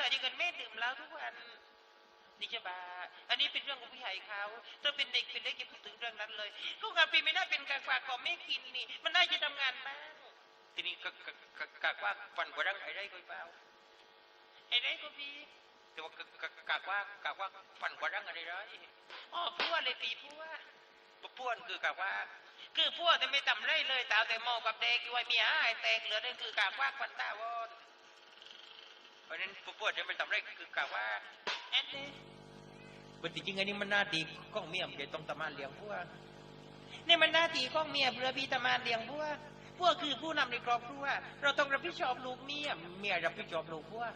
แต่ยังกันแม่ดื่มเหล้าทุกวันนี่จบา อันนี้เป็นเรื่องของผู้ใหญ่เขาถ้าเป็นเด็กเป็นเด็กอย่าพูดถึงเรื่องนั้นเลย ลูกงานปีไม่น่าเป็นการฝากของแม่กินนี่ มันน่าจะทำงานบ้าง ทีนี้ก็กากว่าฟันกว่ารังไอ้ไรก็เปล่าไอ้ไรก็พีแต่ว่ากกกากว่ากากว่าฟันกว่ารังอะไรไรอ๋อพัวเลยตีพัวพัวคือกากว่าคือพวกที่ไม่ทำไรเลยตาแต่มองกับเด็กอยู่ไอ้เมียไอ้แตกเหลือนั่นคือกากว่าควันตาวอ ราะฉะนั้นพวกจะไม่ทำไรคือกล่าวว่าแอดเลยปฏิจริงอันนี้มันหน้าที่ของเมียมันจะต้องทำมาเลี้ยงพวกนี่มันหน้าที่ของเมียเพื่อพี่ทำมาเลี้ยงพวกพวกคือผู้นำในครอบครัวเราต้องรับผิดชอบลูกเมียเมียรับผิดชอบลูกพวก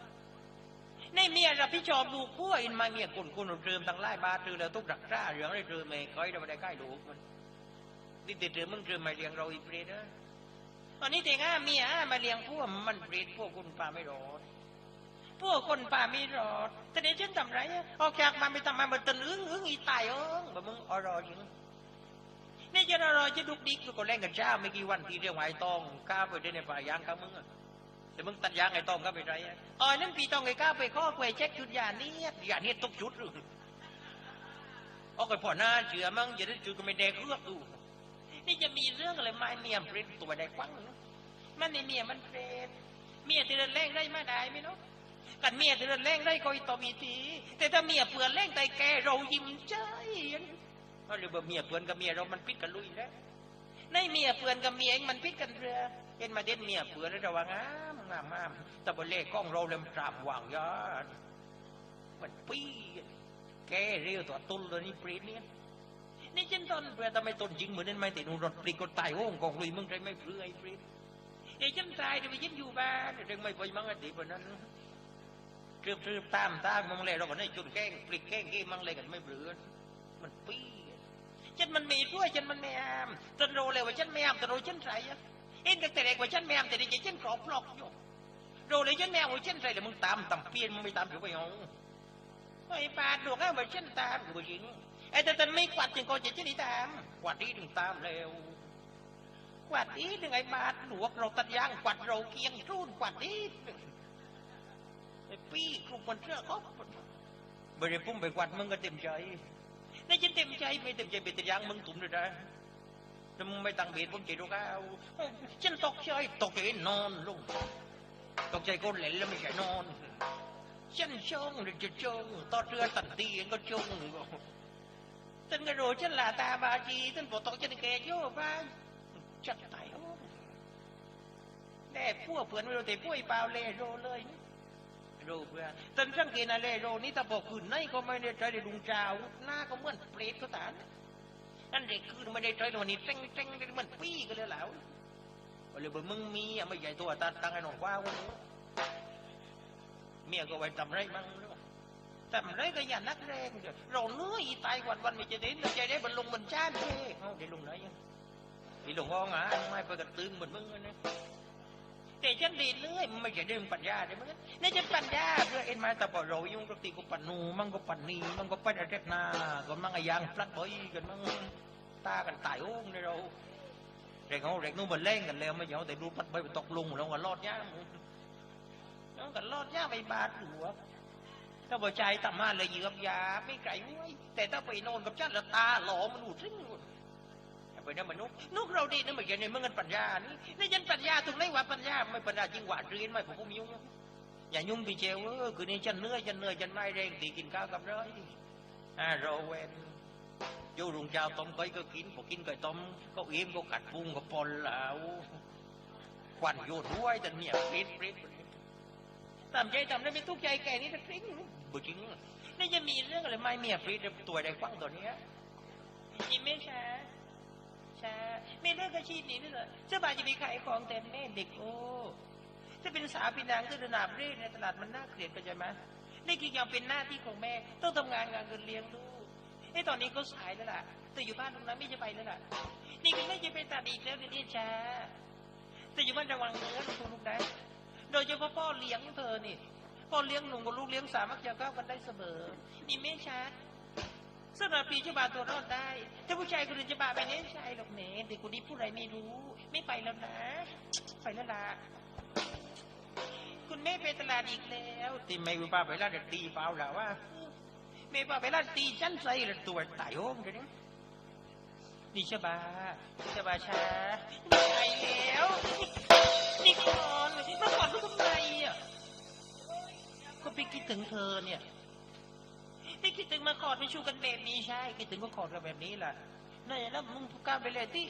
ในเมียรับผิดชอบลูกพวกอินมาเมียคนคนเติมทั้งไล่บาตือแล้วทุกรักษาเรื่องอะไรเติมไม่ค่อยเราไม่ได้ใกล้ลูกมันนี่ติดเติมมึงเติมมาเลี้ยงเราอีเปรตเนอะตอนนี้เด็กอะเมียอะมาเลี้ยงพวกมันเปรตพวกคุณปาไม่รอด พวกคนป่าไม่รอดแต่เดี๋ยวฉันทำไรอะออกจากมาไม่ทำมาเหมือนตะลึงอึ้งอีตายเอิงแบบมึงอรอจริงนี่จะรอจะดุกดิกก็แรงกับเจ้าไม่กี่วันทีเดียวไอ้ตองก้าวไปได้ในป่ายางกับมึงอะแต่มึงตัดยางไอ้ตองก็ไปไรอะอ๋อนั่นปีตองไอ้ก้าวไปข้อเกวยเช็คจุดยานี้ยานี้ตกจุดหรือเอาไอ้พ่อหน้าเชื่อมั้งอย่าได้จุดก็ไม่แดกเลือกดูนี่จะมีเรื่องอะไรไม่เมียมเปรตตัวใดกว้างเนอะมันในเมียมันเปรตเมียที่เดินแรงได้มาได้ไหมเนาะ กันเมียเดือนแรงได้ก็อีต่อมีทีแต่ถ้าเมียเปื่อนแรงแต่แกเรายิ้มใจก็เรียกว่าเมียเปื่อนกับเมียเรามันพิดกันลุยแล้วในเมียเปื่อนกับเมียเองมันพิดกันเรือเห็นมาเด่นเมียเปื่อนแล้วระวังงามงามงามต่บนเลขกล้องเราเริ่มตรามวางยอดมันปีแกเรียวตัวตุลเลยนี่ปรีเนี่ยนี่ฉันต้นเพื่อทำไมต้นจริงเหมือนนั้นไมแต่หนูรถปรีก็ตายโอ้งกองลุยมึงใจไม่เปลือยปรีดเอ้ยฉันตายเดี๋ยวไปยินอยู่บ้านเดี๋ยวไม่ไปมั่งอดีตบนนั้น เกือบทืบตามตามมังเลยเราก็ได้จุดแก้งปลิกแก้งกี้มังเลยกันไม่เบื่อมันปี้ฉันมันมีด้วยฉันมันไม่อามจนรู้เลยว่าฉันไม่อามแต่รู้ฉันใส่อะเอ็นกับแต่เด็กว่าฉันไม่อามแต่เด็กฉันกรอบปลอกอยู่รู้เลยฉันไม่ว่าฉันใส่แต่มึงตามตำเปลี่ยนมึงไม่ตามอยู่ไปเอาไอ้ปาดดวงเอาว่าฉันตามกูยิงไอ้แต่ตันไม่กวาดจึงก็จะฉันนี่ตามกวาดดีถึงตามเร็วกวาดดีถึงไอ้บาดหลวกเราตัดยางกวาดเราเกียงรุ่นกวาดดีถึง ก็เต็มใจในฉันเต็มใจไม่เต็มใจเป็นแต่ยางมึงตุ่มเลยนะแต่มึงไม่ตั้งเบียดผมใจรู้เอาฉันตกใจตกใจนอนลงตกใจก้นเหลนแล้วไม่ พื่อจนบอกตกฉันแก่โย่บ้านจัดตายโอ้แน่พวกเพื่อตนสังเกตอะไรโรนี่ถ้าบอกคืนไหนก็ไม่ได้ใจในลุงเจ้าหน้าก็เหมือนเปรตก็ตามนั่นเด็กคืนไม่ได้ใจในวันนี้เต้งเต้งเหมือนปี้กันเลยแล้วเลยบอกมึงมีอะไม่ใหญ่ตัวตาตังไอ้หนองกว้าวเมียก็ไว้ทำไรมั่งทำไรก็อย่านักแรงเดี๋ยวเราเนื้ออีตายวันวันไม่จะได้ใจได้บรรลงบรรชาติเด้เอาได้ลงไหนยังไอีหลวงพ่อหงาไม่ไปกระตึงเหมือนมึงนะ แต่ฉันดีเรื่อยไม่ใช่เรื่องปัญญาใช่ไหมนี่ฉันปัญญาเพื่อเอ็นมาแต่พอเรายุ่งกับตีก็ปันนูมันก็ปันนีมันก็ป็นอะไรนาก็มังไอ้ยางพลัดบ่อยกันมังตากันตายโอ้งในเราเด็กเขาเด็กนู้นมันเล่นกันแล้วไม่ยอมแต่ดูพัดไปตกลุงแล้วก็รอดย่างน้องกันรอดยางไปบาดหัวถ้าบ่ใจต่ำมาเลยเยือบยาไม่ไกลไว้แต่ถ้าไปนอนกับฉันแล้วตาหลอมันหูทิ้ง ไปนั่นมันนุกนุกเราดีนั่นไม่ใช่ในเมืองกันปัญญานี่นี่ยันปัญญาตรงไหนว่าปัญญาไม่ปัญญาจริงหวาเรียนไม่ผมก็มียุ่งอย่ายุ่งพี่เจวเออคือนี่ฉันเนื่อฉันเนื่อฉันไม่แรงตีกินข้าวกับร้อยอ่าเราเวนอยู่รุงเจ้าต้มก้อยก็กินพอกินก้อยต้มก็อิ่มก็กัดพุงก็ปนแล้วควันโยดด้วยแต่เนี่ยปริดปริดตามใจทำได้ไม่ทุกใจแก่นี่จะพริ้งบุจริงนี่จะมีเรื่องอะไรไม่เมียปริดตัวใดกว้างตัวเนี้ยกินไม่ช้า ช่ไม่เลิกอาชีพนี้ด้วยเหรอเจ้าบ่าจะไปขายของแต่แม่เด็กโอ้จะเป็นสาวเป็นนางก็ระนาบเร่ในตลาดมันน่าเกลียดไปใช่ไหมนี่คือยังเป็นหน้าที่ของแม่ ต้องทำงานงานเงินเลี้ยงลูกไอ้ตอนนี้ก็สายแล้วล่ะแต่อยู่บ้านตรงนั้นไม่จะไปแล้วล่ะ นี่ก็ไม่จะไปตัดอีกแล้วเดี๋ยวนี้ช้า แต่อยู่บ้านระวังเนื้อลูกลูกนะ โดยเฉพาะพ่อเลี้ยงเธอนี่พ่อเลี้ยงหนุ่มกับลูกเลี้ยงสามักจะเข้ากันได้เสมอ นี่ไม่ช้า สำหรับปีจะบาตัวรอดได้ ถ้าผู้ชายคนอื่นจะบาไปเน้นชายหรอกแหมเด็กคนนี้พูดอะไรไม่รู้ ไม่ไปแล้วนะ ไปแล้วล่ะคุณแม่ไปตลาดอีกแล้วตีไม่ป้าไปร้านตีเปล่าแล้วว่าแม่ป้าไปร้านตีฉันใส่ละตัวตายโอ้งเดี๋ยวนี้นี่ชบาชบาชาไม่ไปแล้วนี่ก่อนเมื่อก่อนรู้ทำไมอะก็ไปคิดถึงเธอเนี่ย ไม่คิดถึงมาขอดไปชูกันแบบนี้ใช่คิดถึงก็ขอดกันแบบนี้แหละนี่แล้วมึงกล้าไปเลยที่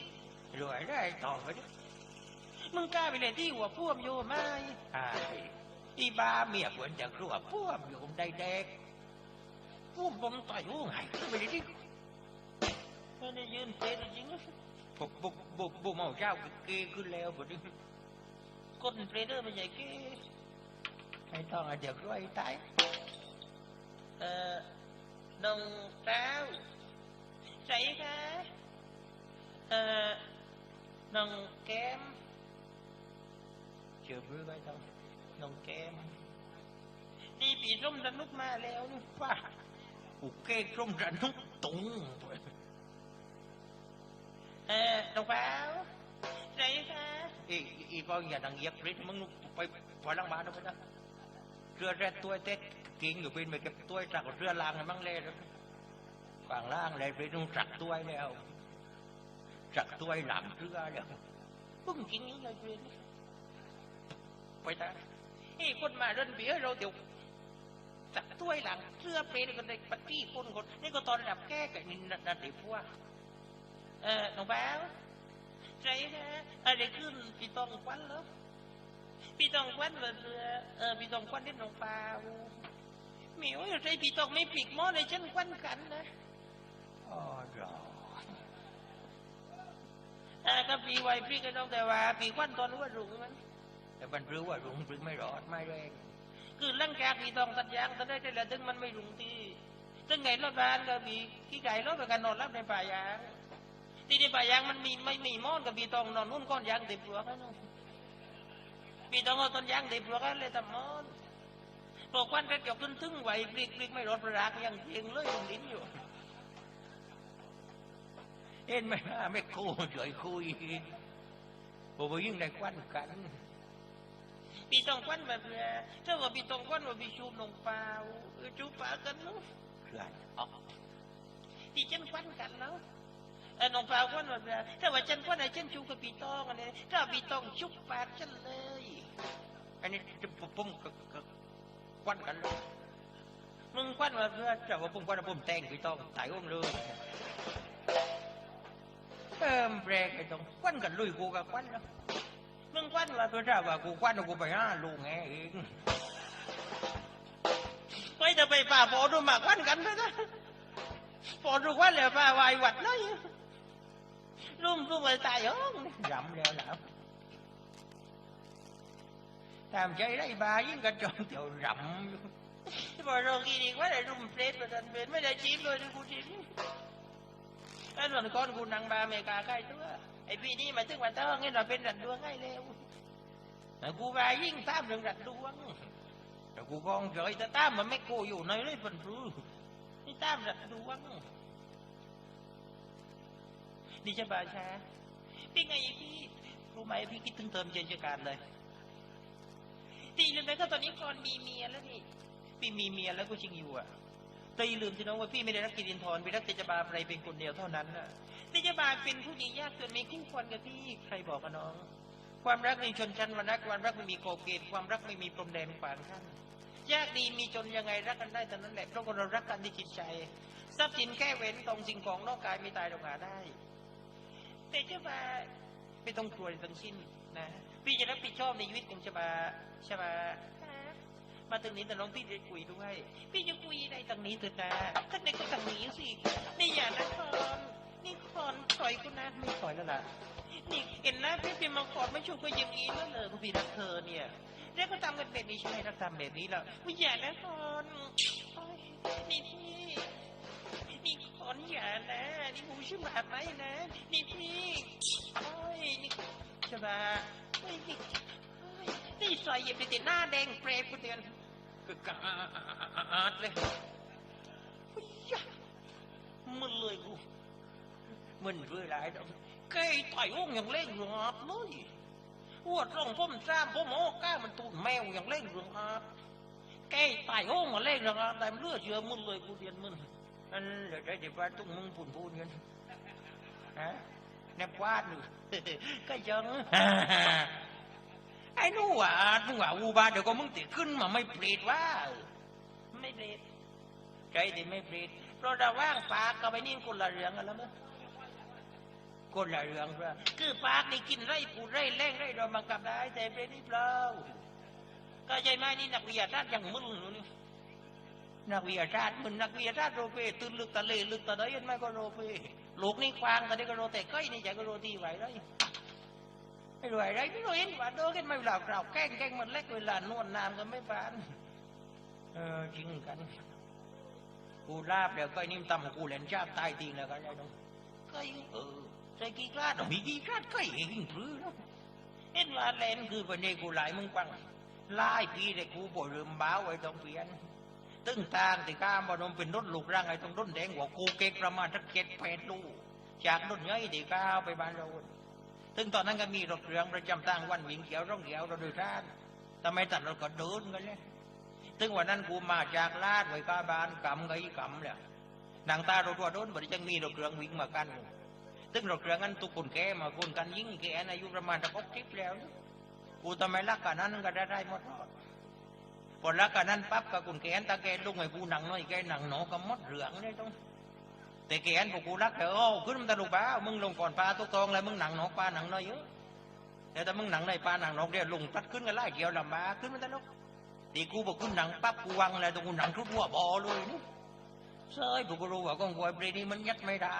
รวยได้ต่อไปดิมึงกล้าไปเลยที่หัวพ่วมโยไหมอ่าอีบาเมียควรจะกลัวพ่วมโยมได้เด็กพ่วมผมต่อยหัวไงไปเลยที่ไม่ได้ยืนเตะจริงๆบุกบุกบุกบุกเมาเจ้าเกย์ขึ้นแล้วบ่ดิก้นเปรเดอร์มันใหญ่เกย์ไม่ต้องอาเดี๋ยวด้วยตายเอ่อ น้องเต้าใส่ค่ะเอ่อน้องแก้มเชื่อมือไว้ต้องน้องแก้มนี่ปีร่มระนุกมาแล้วนี่ฟ้ากูเก้ร่มระนุกตุงเออน้องเปล่าไหนคะอีอีพออย่าดังเยียบริดมึงไปพอลังบ้านเอาไปนะเรือแรกตัวเต็ก กิ่งอยู่เป็นไปเก็บตัวจากเรือลางมั่งเลยฝั่งล่างเลยไปต้องจักตัวแล้วจักตัวหลังเรือแล้วปุ้งจริงเลยเรือไปตาไอ้คนมาเดินเบียเราเดี๋ยวจับถ้วหลังเสื้อเปรย์กันในปฏิคนคนนี่ก็ตอนระดับแก้กับนินนาติพัวเออน้องแบ้วใจนะอะไรขึ้นพี่ต้องควันแล้วพี่ต้องควันเรือเออพี่ต้องควันเล่นน้องเปล่าเห มียวใจพี่ตองไม่ปีกหม้อเลยฉันควันกันนะอ๋อรออ่าก็ปีไวพี่ก็ต้องแต่ว่าปีควันตอนว่ารุ่งมันแต่มันรู้ว่ารุงรึงไม่รอดไม่แรงคือหลังจากมีตองตัดยางตอนได้แต่ละถึงมันไม่รุงที่ถึงไงรถบ้านก็มีขี้ไก่รถไปกันนอนรับในป่ายางที่ในป่ายางมันมีไม่มีมอนกับมีตองนอนนุ่นก้อนยางติดปลวกนะน้องมีตองเอาต้นยางติดปลวกกันเลยทำมอน บอกวันก็เกี่ยวขึ้นถึงไหวปลิกปลิกไม่รอดประรักยังเพียงเลยยังลิ้นอยู่ เห็นไหมว่าไม่โก้เฉยคุยบอกว่ายิ่งได้ควันกันปีตองควันแบบเนี้ยถ้าว่าปีตองควันว่าปีชูนงเปล่าเออชูเปล่ากันเนาะเพื่อนออกที่ฉันควันกันแล้วเออนงเปล่าควันแบบเนี้ยถ้าว่าฉันควันไอ้ฉันชูกับปีตองอันนี้ถ้าปีตองชุบปากฉันเลย อันนี้จะปุ่มกับ ควันกันเลยมึงควันแบบเนี้ยแต่ว่าปุ่มควันปุ่มแต่งปีตองตายอ้วงเลยเติมเบรกไอ้ตรงควันกันลุยกูกับควันแล้วมึงควันว่าตัวเจ้าว่ากูควันกูไปห้าลูกไงเองไปจะไปป่าปอดูหมากควันกันไปนะปอดูควันเลยป่าวายหวัดเลยรุ่มรุ่มไปตายห้องรำแล้วแล้ว ตามใจได้บายิ่งกระจองเตียวรำบอกเรากีดีว่าได้รุ่มเฟรดประจันเป็นไม่ได้ชีพเลยที่กูชีพไอ้หล่นก้อนกูนังบาเมกาใกล้ตัวไอ้พี่นี่มาถึงวันเตอร์งี้เราเป็นรันดวงให้เร็วแต่กูไปยิ่งตามเรื่องรันดวงแต่กูกองเฉยแต่ตามมันไม่โกอยู่ในเลยเป็นรู้นี่ตามรันดวงนี่จะบาชาพี่ไงพี่รู้ไหมพี่คิดถึงเติมเจนจการเลย ตีลืมไปก็ตอนนี้ก่มีเมียแล้วนี่พี่มีเมียแล้วก็จริงอยู่อะตีลืมที่น้องว่าพี่ไม่ได้รักกินทรพี่รักเจจบาอะไรเป็นคนเดียวเท่านั้นน่ะนิจบาลเป็นผู้หญิงยากจนมีคู่ควรกับที่ใครบอกกับน้อง ความรักในชนชั้นวรรณะความรักไม่มีโกเกตความรักไม่มีพรมแดนขวางขั้นยากดีมีจนยังไงรักกันได้แต่นั้นแหละเพราะเรารักกันที่จิตใจ ทรัพย์สินแค่เว้นตรงสิ่งของนอกกายไม่ตายลงหาได้ แต่เจ้าบาไม่ต้องกลัวทั้งสิ้นนะ พี่จะรับผิดชอบในชีวิตของเจ้าบาชบามาถึงนี้แต่น้องพี่จะคุยด้วย พี่จะคุยในตรงนี้เถิดนะข้าในก็ทางนี้สินี่อย่านะคอนนี่คอนถอยกูนะไม่ถอยแล้วล่ะนี่เห็นน้าพี่เป็นมังกรไม่ชูก็อย่างนี้แล้วเลยคุณพี่รักเธอเนี่ยแล้วก็ทำกันแบบนี้ใช่ไหมรักทำแบบนี้แล้วไม่อย่านะคอนนี่พี่นี่คอนอย่านะ นี่หมูชื่อหมาไหมนะ นี่พี่โอ้ยนี่ ชบาโอ้ยนี่โอ้ยนี่ใส่เหยียบไปติดหน้าแดงเปรย์กูเตือนคือกาดเลยโอ้ยยะมันเลยกู mình vừa lại đó cây tài ôn nhận lên ngọt mới หัวตรงพ่มซ้ำพ่มโอ้ก้ามันตูนแมวอย่างเล่งเรื่องอาบแกตายโอ้งมาเล่งเรื่องอาบแต่เลือดเยอะมึนเลยกูเรียนมึนอันเดี๋ยวได้เดี๋ยวว่าตุ้งมึงพูนพูนกันฮะ แนบวาดหนึ่งก็ยังไอ้หนู่อะมึงว่าอูบาเดี๋ยวก็มึงติขึ้นมาไม่เปรตว่าไม่เปรตใจดิไม่เปรตเพราะเราว่างปากก็ไปนิ่งคนละเรื่องกันแล้วมั้งคนละเรื่องเปล่าคือปากนี่กินไรปูดไรแรงไรเราบังคับได้แต่เปรตนี่เปล่าก็ใจไหมนี่นักวิทยาศาสตร์ยังมึนอยู่นี่ นักวิทยาศาสตร์มึงนักวิทยาศาสตร์โรเปตื่นลึกตะเลลึกตะเลยยันไม่ก็โรเปลูกนี่ควางตะเด็กก็โรแต่ก้อยนี่ใจก็โรตีไหวได้ไม่รวยไรไม่รวยเห็นว่าโดกันไม่หลับเราแกล้งแกล้งมันเล็กเวลานวดนานก็ไม่ปานเออจริงกันกูลาบเดี๋ยวก็นิ่มตำกูเล่นชาบตายตีแล้วกันได้ดงก็ยิงเออใส่กี่กลาดมีกี่กลาดก็เองพลื้อนะเห็นว่าเล่นคือประเด็กูหลายมึงฟังหลายปีแต่กูบ่เริ่มบ้าไว้ต้องเปลี่ยน ตึ้งทางที่ข้ามบ่นมเป็นรถลูกร่างไอ้ตรงรถแดงหัวกูเก๊กประมาณสักเจ็ดแปดลูกจากรถใหญ่ที่ข้าวไปบ้านเราซึ่งตอนนั้นก็มีรถเรืองประจำทางวันหวิงเขียวร่องเขียวเราโดยท่านทำไมตัดเรถก็เดินกันเลยซึ่งวันนั้นกูมาจากลาดไว้กาบานกำไงกำเลยนางตาเราตัวโดนบริจังมีรถเรืองวิ่งมากันซึ่งรถเรืองนั้นทุกคนแกมาคนกันยิ่งแกอายุประมาณสักหกสิบแล้วกูทำไมรักกันนั้นก็ได้ได้หมดรอด พอรักกันนั้นปั๊บก็คนแกนตาแกลุงไอ้กูหนังน้อยแกหนังหนอก็มดเรืองเลยต้องแต่แกนพวกกูรักเดี๋ยวโอ้ขึ้นมันตะลุกบ้ามึงลงก่อนปลาตัวตองแล้วมึงหนังนกปลาหนังน้อยเยอะแต่ถ้ามึงหนังในปลาหนังนกเนี่ยลงตัดขึ้นกันไล่เกี่ยวลำบากขึ้นมันตะลุกตีกูบอกขึ้นหนังปั๊บกูวังแล้วตรงกูหนังทุกหัวบอเลยเซ้ยพวกกูรู้ว่ากองกวยเปรนี่มันยัดไม่ได้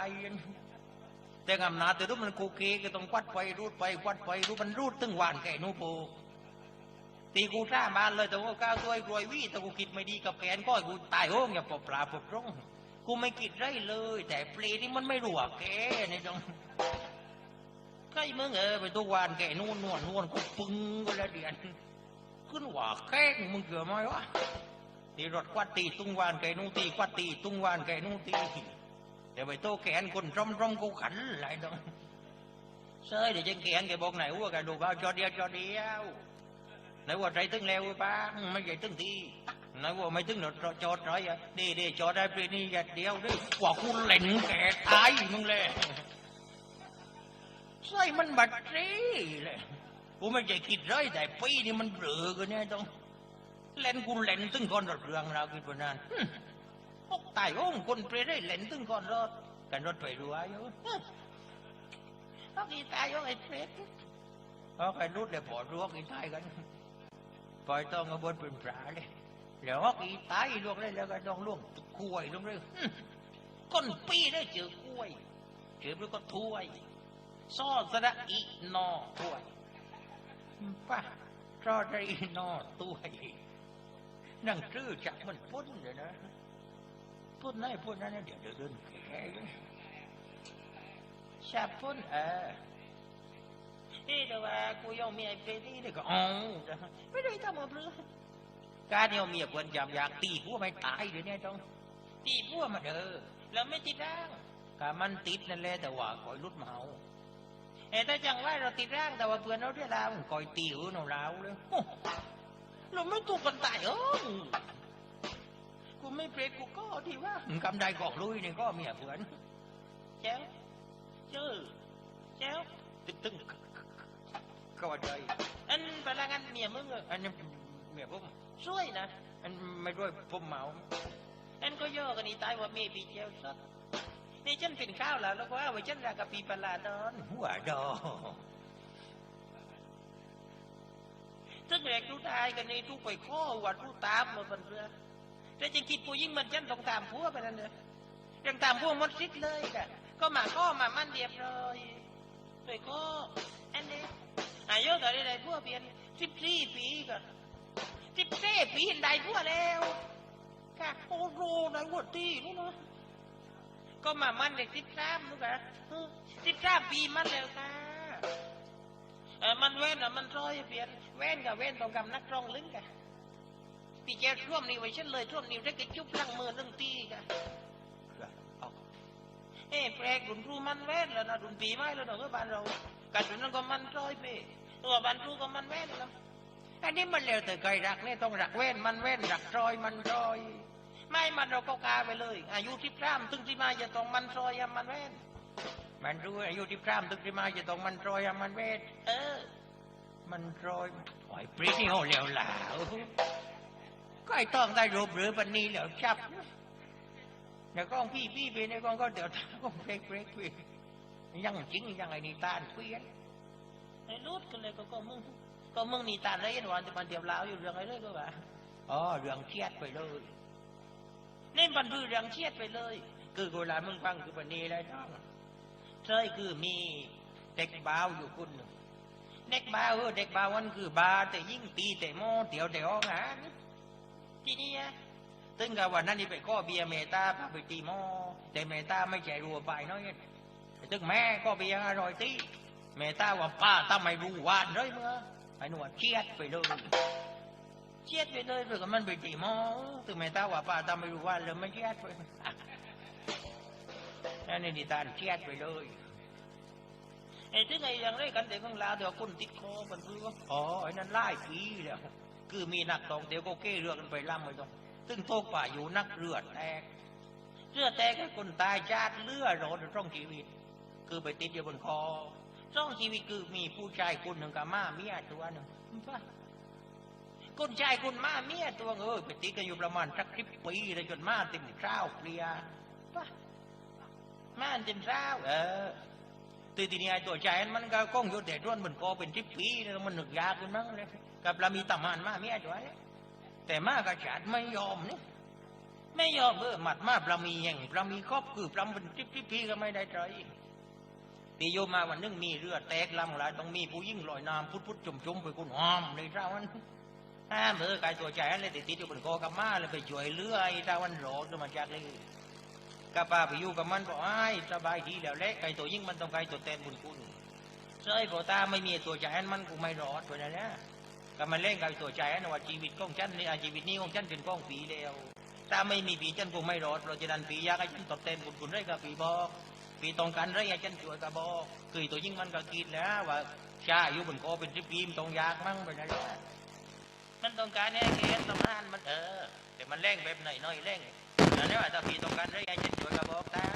แต่งำนาจแต่รู้มันกูเกก็ต้องควัดไปรูดไปควัดไปรูดมันรูดตึงหวานแก่นูโป ตีกูท่ามาเลยแต่ว่าก้าวตัวกลวยวี่แต่กูคิดไม่ดีกับแกนก็ให้กูตายโห้งอย่าปลดปลาปลดร้องกูไม่คิดไรเลย แต่เปลนี่มันไม่รู้ว่าแกในี่จังใกล้มึงเออไปตัววานแกนู่นนวลนวลกูปึ้งก็ล้วเดียนขึ้นว่าแข้งมึงเกือบไหมวะตีรถควัดตีตุ้งวานแกนู่นตีควัดตีตุ้งวานแกนู่นตีแต่ไปโตแขนคนร่มร่มกูขันอะไรจังเซ้ยเดี๋ยวจะแขนแกบอกไหนว่าแกดูเอาจอเดียวจอเดียว ไหนว่าใจตึงแล้วป้าไม่ใช่ตึงที nói ว่าไม่ถึงเราจอดร้อยอะดีดีจอดได้ปีนี้อย่าเดียวดิกว่าคุณเล่นแกตายมึงเลยใส่มันบัดรีเลยกูไม่ใช่คิดร้อยแต่ปีนี้มันเบื่อกันเนี่ยต้องเล่นกูเล่นตึงก่อนรถเรืองเราคิดว่านั้นพวกตายโอ้งคนเปรได้เล่นตึงก่อนรถกันรถไปรัวอยู่พวกอีตายโอ้งไอ้เปรตเพราะใครรู้เลยพอรัวกีตายกัน ปล่อยต้องกระบนเป็นปลาเลยแล้วฮอกอีตายลวงเลยแล้วก็ดองล่วงกล้วยลงเลยก้นปีได้เจอกล้วยเจอแล้วก็ถ้วยซ่อสระอีนอถ้วยป้าซ่อสระอีนอถ้วยนั่งชื่อจักมันพุ่นเลยนะพุ่นไหนพุ่นนั่นเดี๋ยวเดี๋ยวเดินแก่ชาพุ่นเออ เฮ้ยแต่ว่ากูยอมมีไอ้เปนี่เดี๋ยวก็อ๋อไม่ได้ทำมาเปลือการเนี่ยเมียควรจำอยากตีผัวไม่ตายเดี๋ยวนี้ต้องตีผัวมาเด้อแล้วไม่ติดร่างก็มันติดนั่นแหละแต่ว่าคอยรุดเมาเอ้ถ้าจังว่าเราติดร่างแต่ว่าเพื่อนเราเรียกเราคอยตีหัวเราเราเลยเราไม่ถูกกันตายเออกูไม่เปรตกูก็ดีว่ากำไดกอกลุยนี่ก็เมียเพื่อนแจ้วเจ้อแจ้วตึ้งตึ้ง ก็ว่าใจอันพลังงานเมียมึงอะอันนี้เมียผมช่วยนะ อันไม่ด้วยผมเมา อันก็ย่อกันนี่ตายว่าเมปีเจียวสักนี่ฉันเป็นข้าวแล้วแล้วก็เอาไว้ฉันรากะปีปลาดอนหัวดอถ้าแรกทุตายกันนี่ทุกไปข้อวัดทุตามหมดมันเพื่อแต่จะคิดผู้ยิ่งมันฉันต้องตามผัวไปนั่นเลยยังตามผัวหมดสิทธิ์เลยกะก็มาข้อมามั่นเรียบร้อยไปข้ออันนี้ อายุเท่าไรได้ผัวเปลี่ยนสิบสี่ปีกันสิบเซ่ปีเห็นได้ทั่วแล้วค่ะโอ้โหได้หัวตีนู่นนะก็มามันเด็กสิบสามนู่นค่ะสิบสามปีมันแล้วค่ะเออมันเว้นอะมันร้อยเปลี่ยนเว้นกับเว้นต้องกำนักร้องลึงค่ะพี่แกร่วมนิ้วไว้ฉันเลยร่วมนิ้วได้กระจุบลังมือหนึ่งตีค่ะเอ้แปลกดุนรูมันเว้นแล้วนะดุนปีไม้แล้วเนาะบ้านเรา การดุนนั้นก็มันร้อยไปตัวบันทุก็มันแว่นแล้วอันนี้มันเร็วแต่ไกลรักเนี่ยต้องรักแว่นมันแว่นรักรอยมันรอย ไม่มันเราก็กาไปเลย อายุที่พร่ำถึงที่มาจะต้องมันรอยอะมันแว่นมันรู้อายุที่พร่ำถึงที่มาจะต้องมันรอยอะมันแว่นเออ มันรอยหอยปรีนี่โหเหลวหลาวก็ไอ้ต้องได้รูปหรือปันนี้เหลวจับเดี๋ยวกล้องพี่พี่ไปในกล้องก็เดี๋ยวตาก็เบรกเบรกไป ยังจริงยังไอ้นี่ตานเปลี่ยนไอ้รูดกันเลยก็ก็มึงก็มึงนี่ตานได้ยันวันที่มันเดียวลาวอยู่เรื่องอะไรเลยก็ว่าอ๋อเรื่องเครียดไปเลยนี่มันคือเรื่องเครียดไปเลย คือเวลามึงฟังคือปันนี้ได้ต้องใช่คือมีเด็กบ้าวอยู่คนหนึ่งเด็กบ้าเออเด็กบ้าวันคือบาแต่ยิ่งตีแต่โมเตี๋ยวแต่ห้องอาหารทีนี้อะตึงกับวันนั้นนี่ไปข้อเบียร์เมตาพาไปตีโมแต่เมตาไม่ใจรัวไปน้อย ตึงแม่ก็เบียร์อร่อยตีเมตาว่าป้าตั้ไม่รู้วานเลยเมื่อไอ้หนวดเครียดไปเลยเครียดไปเลยเพื่อมันไปตีโมตึงเมตาว่าป้าตั้ไม่รู้วานเลยไม่เครียดไปนั่นนี่นิทานเครียดไปเลยไอ้ที่ไงยังได้กันเด็กของลาเดี๋ยวคนติดคอมันคือว่าอ๋อไอ้นั่นไล่ผีแล้วคือมีนักตองเดี๋ยวก็เก้เรือกันไปล่ำไปตรงซึ่งโทกป่าอยู่นักเรือแตกเรือแตกให้คนตายจาดเลือรอดร่องชีวิต คือไปติดอยู่บนคอร่องชีวิตคือมีผู้ชายคนหนึ่งกับมาเมียตัวหนึ่งป่ะคนชายคนมาเมียตัวเออไปติดกันอยู่ประมาณสักสิบปีเลยจนมาเต็มเช้าเปลียป่ะม้าเต็มเช้าเออตีทีนี้ไอ้ตัวใจมันก็ก้องอยู่แต่ร่วนบนคอเป็นทิพปีแล้วมันหนึกยาขึ้นมั้งเลยกับเรามีตำมันมาเมียด้วยแต่มากระฉาดไม่ยอมนี่ไม่ยอมเออหมัดมาปลามีอย่างปลามีครอบคือปลาเป็นทิพย์ทิพปีก็ไม่ได้ใจ ตีโยมาวันนึงมีเรือแตกลำหลายต้องมีผู้ยิ่งลอยน้ำพุทธพุทธจุ่มจุ่มไปคุณหอมเลยเจ้ามันห้ามเออไก่ตัวใจอันเลยติดติดอยู่บนคอกับมาเลยไปช่วยเรือไอ้เจ้ามันโหลขึ้นมาจากเลยกาป้าไปอยู่กับมันบอกไอ้สบายดีแล้วแหละไก่ตัวยิ่งมันต้องไก่ตัวแทนบุญคุณใช่พอตาไม่มีตัวใจมันกูไม่รอดตัวนั้นนะก็มันเล่นกับตัวใจอันว่าชีวิตของฉันนี่อะชีวิตนี้ของฉันเป็นของผีแล้วถ้าไม่มีผีฉันคงไม่รอดเราะฉะนันผียากให้ฉันตอบแทนบุญคุณได้กับผีบอก ผีต้องการไรให้ฉันช่วยกับบอกคือตัวยิ่งมันก็คิดแล้วว่าชาอยู่บนคอเป็นทิพย์มต้องยากมั่งไปนั่นแหละมันต้องการให้เกณฑ์ตำนานมันเออแต่มันเล่งแบบหน่อยน่อยๆเล่งอันนี้ว่าถ้าพี่ต้องการเรื่องไอ้เช่นช่วยกระบอกตา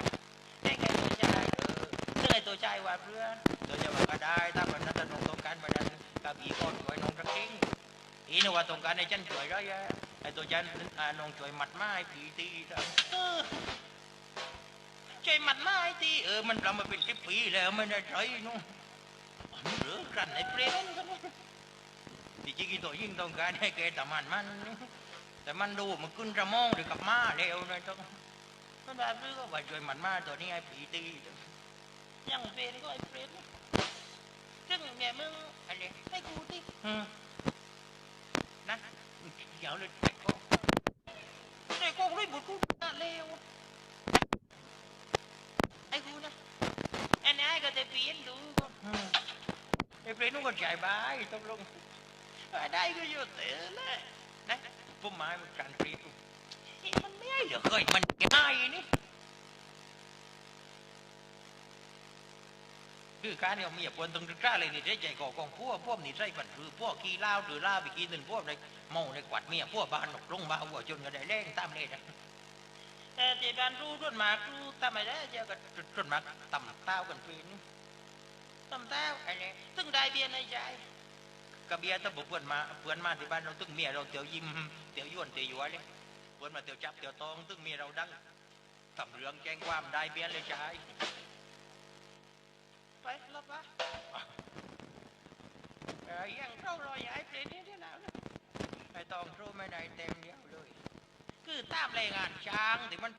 ได้ไงตัวใจเออเรื่งไอ้ตัวใจว่าเพื่อนตัวจะว่าก็ได้ถ้ามันนั้นน้องต้องการมันนั้นกับอีก้อนช่วยน้องสักทิ้งอีนี่ว่าต้องการไอ้ฉันช่วยได้ยะไอ้ตัวฉันอ่าน้องช่วยหมัดไม้ผีตีเออ ช่วยหมัดไม้ตีเออมันทำมาเป็นสิบปีแล้วไม่ได้ใช้น้องหรือกันไอ้เปรตกันที่จริงๆตัวยิ่งต้องการให้แกแต่มันมันนี่แต่มันดูมันขึ้นระมองหรือกับม้าเร็วเลยต้องมันแบบนี้ก็ว่าช่วยมันมาตัวนี้ไอ้ผีตียังเป็นก็ไอ้เฟรนซึ่งเนี่ยมึงอะไรให้กูดิอืมนะเดี๋ยวเลยไอ้กองไอ้กองเลยบุตรกูน่าเร็วไอ้กู นะไอ้นายก็จะเปลี่ยนดูก็อืมไอ้เฟรนนุ่งก็ใจบายตกลงได้ก็อยู่เต๋อเลยนะพวกไม้มันการปรีดเอ๊ะมันไม่ได้เหรอเคยมันง่ายนี่คือการเนี่ยมีคนต้องกล้าเลยนี่ได้ใจก่อกองพวกพวกนี่ใช่ปันคือพวกขี้เหล้าหรือเหล้าไปกินหนึ่งพวกในเมาในกวาดเมียพวกบ้านหนกลงบ้าหัวจนก็ได้เล่งตามเลยนะ แต่เจการรู้ต้นหมากรู้ทำไมได้เจ้าก็ต้นหมากต่ำเต้ากันปีนต่ำเต้าอะไรซึ่งได้เบียร์ในใจกระเบียร์ถ้าบอกเพื่อนมาเพื่อนมาที่บ้านเราตึงเมียเราเตียวยิ้มเตียวย้วนเตียวยัวเลยเพื่อนมาเตียวจับเตียวตองตึงเมียเราดังทำเรื่องแจ้งความได้เบียร์เลยชายไปรับวะเอ้ยยังเข้ารอยย้ายเพลงนี้ที่แล้วนะไอ้ตองรู้ไม่ได้เต็มเดียวเลย คือตามรายงานช้างที่มัน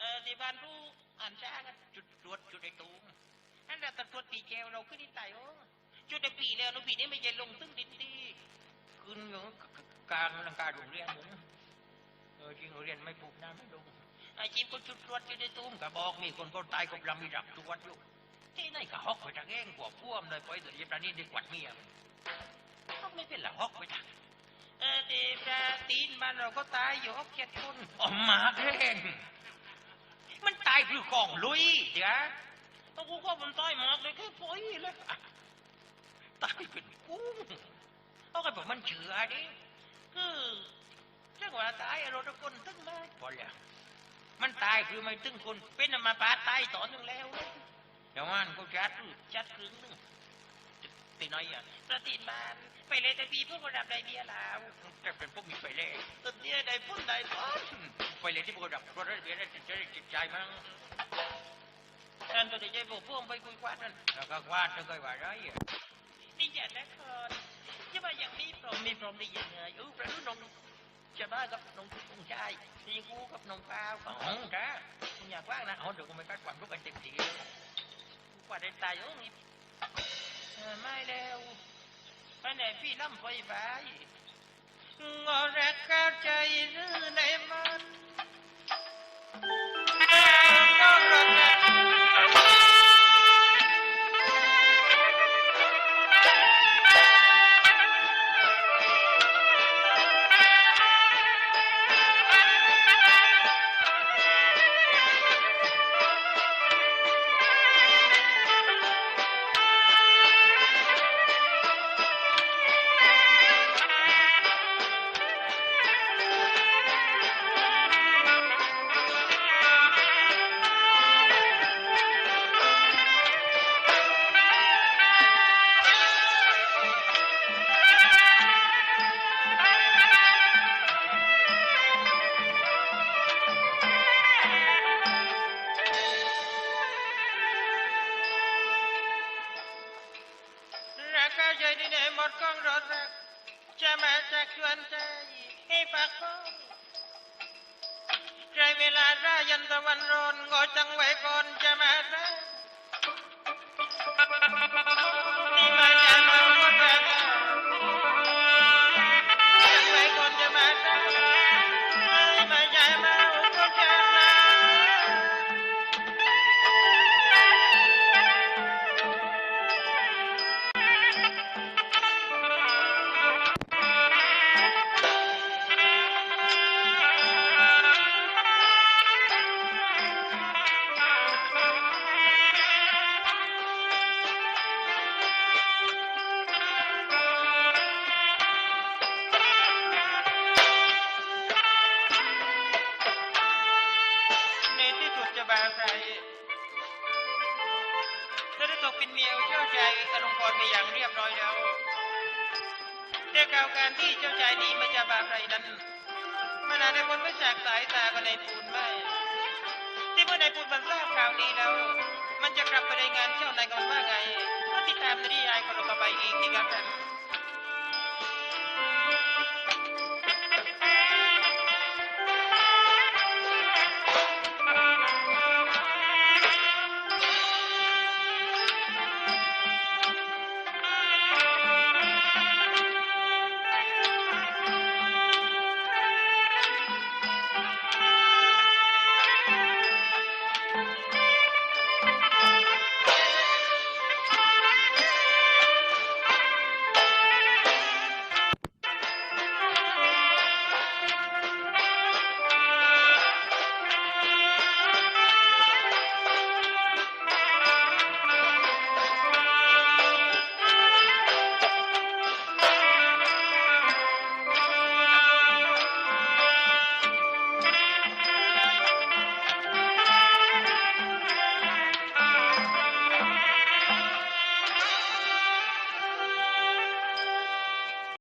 เออที่บ้านรู้อ่านช้างอะจุดตรวจจุดไอ้ตูมนั่นแหละตำรวจตีเจลเราขึ้นที่ไต่โอ้จุดไอ้ปีแล้วน้องปีนี้ไม่ใช่ลงตึ้งดินดีขึ้นอยู่กลางลังกาโรงเรียนเลยเออจริงโรงเรียนไม่ปลูกน้ำไม่ลงไอ้จีบก็จุดตรวจอยู่ในตุ้กระบอกมีคนก็ตายกับลำมีดับตรวจอยู่ที่ไหนก็ฮอกไปทางเองพวกพ่วมเลยไปเดี๋ยวยีปานี่ด้กวัดเมียฮอกไม่เป็นหรอฮอกไปทาง เออตีปลาตีนมันเราก็ตายอยู่ฮอกเจ็ดคนอ๋อหมาเองมันตายคือกองลุยเดี๋ยวต้องกูก็มันตายหมากเลยแค่ปล่อยเลยตายเป็นกุ้งเอาไงผมมันเชื่อดิคือเรื่องว่าตายเราทุกคนตึ้งมาพอแล้วมันตายคือไม่ตึ้งคนเป็นมาปาตายต่อหนึ่งแล้วเดี๋ยวมันเขาจัดจัดครึ่งหนึงตีน้อยอะประตีนบาน ไปเลยแต่ปีพวกระดับใดเบียร์ลาวแต่เป็นพวกมีไฟเล่ต้นเนี้ยได้พุ่นได้ต้นไฟเล่ที่พวกระดับรถเบียร์ได้จิตใจจิตใจมั้งท่านตัวใจผมพ่วงไปคุยกวาดนั่นแล้วก็กวาดแล้วก็ว่าไรอะนี่อย่านะคนจะมาอย่างนี้พรหมมีพรหมได้ยังไงเออประดุน้องจะมากับน้องน้องชายนี่กูกับน้องก้าวของจ้าคุณอยากว่างนะเอาเดี๋ยวกูไม่กัดความรู้กันเต็มที่กูกวาดได้ตายโอ้ยเออไม่แล้ว ไปไหนพี่ล่ำไฟฟ้า มาจากชวนใจให้ปากคองใครเวลารายันตะวันร้อนงอจังไว้ก่อนจะมาได้ที่มาจะมา แต่กล่าวการที่เจ้าชายนีมาจาบาปไรนั้นมันอาจได้พ้นไม่จากสายตากันในปูนไม่ที่เมื่อในปูนมันทราบข่าวนี้แล้ว มันจะกลับไปในงานเจ้านายกันว่าไงก็ติดตามในนิยายคนละไปเองที่กัน